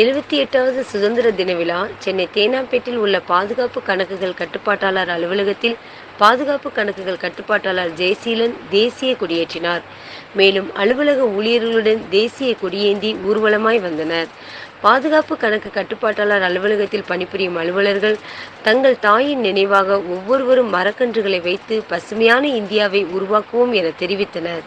எழுபத்தி எட்டாவது சுதந்திர தின விழா சென்னை தேனாம்பேட்டில் உள்ள பாதுகாப்பு கணக்குகள் கட்டுப்பாட்டாளர் அலுவலகத்தில் பாதுகாப்பு கணக்குகள் கட்டுப்பாட்டாளர் ஜெயசீலன் தேசிய கொடியேற்றினார். மேலும் அலுவலக ஊழியர்களுடன் தேசிய கொடியேந்தி ஊர்வலமாய் வந்தனர். பாதுகாப்பு கணக்கு கட்டுப்பாட்டாளர் அலுவலகத்தில் பணிபுரியும் அலுவலர்கள் தங்கள் தாயின் நினைவாக ஒவ்வொருவரும் மரக்கன்றுகளை வைத்து பசுமையான இந்தியாவை உருவாக்குவோம் என தெரிவித்தனர்.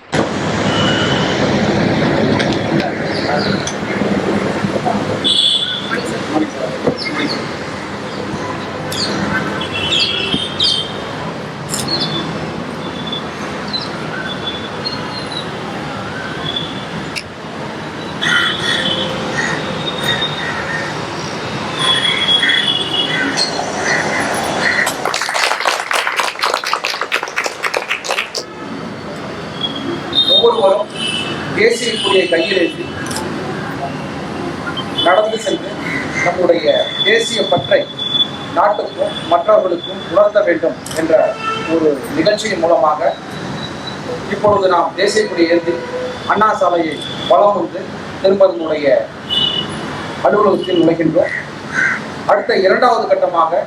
ஒவ்வொருவரும் தேசிய கொடியை கையில் நடந்து சென்று நம்முடைய தேசிய பற்றை நாட்டுக்கும் மற்றவர்களுக்கும் உணர்த்த வேண்டும் என்ற ஒரு நிகழ்ச்சியின் மூலமாக இப்பொழுது நாம் தேசிய கொடியை ஏந்தி அண்ணா சாலையை வளம் வந்து திரும்பதனுடைய அலுவலகத்தில் நுழைகின்றோம். அடுத்த இரண்டாவது கட்டமாக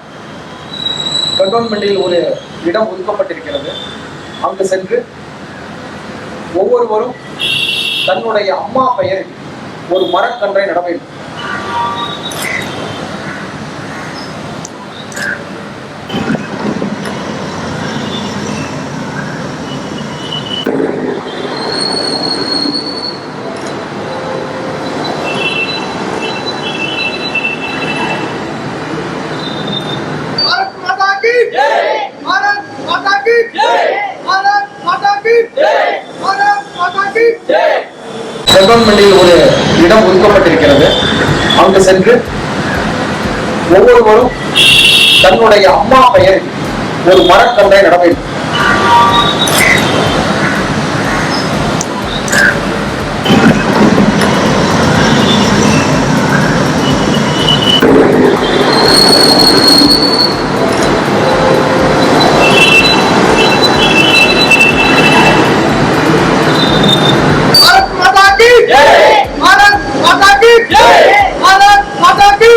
கண்டோன்மெண்டில் ஒரு இடம் ஒதுக்கப்பட்டிருக்கிறது. அங்கு சென்று ஒவ்வொருவரும் தன்னுடைய அம்மா பெயரில் ஒரு மரக்கன்றை நட வேண்டும் भारत माता की जय भारत माता की जय செவ்வன்மண்டியில் ஒரு இடம் ஒதுக்கப்பட்டிருக்கிறது. அங்கு சென்று ஒவ்வொருவரும் தன்னுடைய அம்மா பெயரில் ஒரு மரக்கன்றை நட ভারত মাতা কি?